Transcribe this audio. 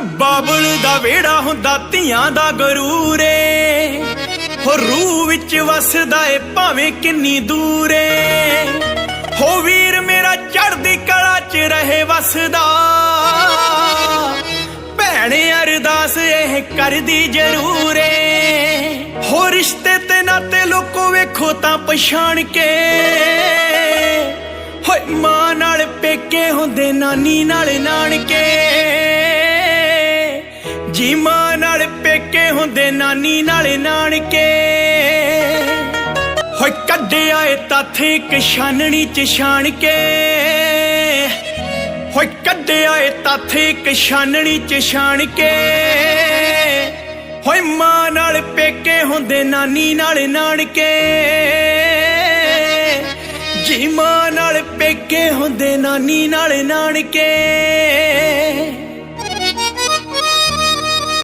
ਬਾਬਲ ਦਾ ਵੇੜਾ ਹੁੰਦਾ ਧੀਆਂ ਦਾ ਗਰੂਰੇ। ਹੋ ਰੂਹ ਵਿੱਚ ਵਸਦਾ ਏ ਭਾਵੇਂ ਕਿੰਨੀ ਦੂਰੇ। ਹੋ ਵੀਰ ਮੇਰਾ ਚੜ੍ਹਦੀ ਕਲਾ 'ਚ ਰਹੇ ਵਸਦਾ। ਭੈਣ ਅਰਦਾਸ ਇਹ ਕਰਦੀ ਜ਼ਰੂਰ। ਏ ਹੋ ਰਿਸ਼ਤੇ ਤੇ ਨਾਤੇ ਲੋਕੋ ਵੇਖੋ ਤਾਂ ਪਛਾਣ ਕੇ। ਹੋਏ ਮਾਂ ਨਾਲ ਪੇਕੇ ਹੁੰਦੇ ਨਾਨੀ ਨਾਲ ਨਾਨਕੇ। ਜੀ ਮਾਂ ਨਾਲ ਪੇਕੇ ਹੁੰਦੇ ਨਾਨੀ ਨਾਲ ਨਾਨਕੇ। ਹੋਏ ਕੱਢਿਆ ਏ ਤਾਥੇ ਇੱਕ ਛਾਨਣੀ ਚ ਛਾਣ ਕੇ ਹੋਏ ਕੱਢਿਆ ਏ ਤਾਥੇ ਇੱਕ ਛਾਨਣੀ ਚ ਛਾਣ ਕੇ ਹੋਏ ਮਾਂ ਨਾਲ ਪੇਕੇ ਹੁੰਦੇ ਨਾਨੀ ਨਾਲ ਨਾਨਕੇ। ਜੀ ਮਾਂ ਨਾਲ ਪੇਕੇ ਹੁੰਦੇ ਨਾਨੀ ਨਾਲ ਨਾਨਕੇ।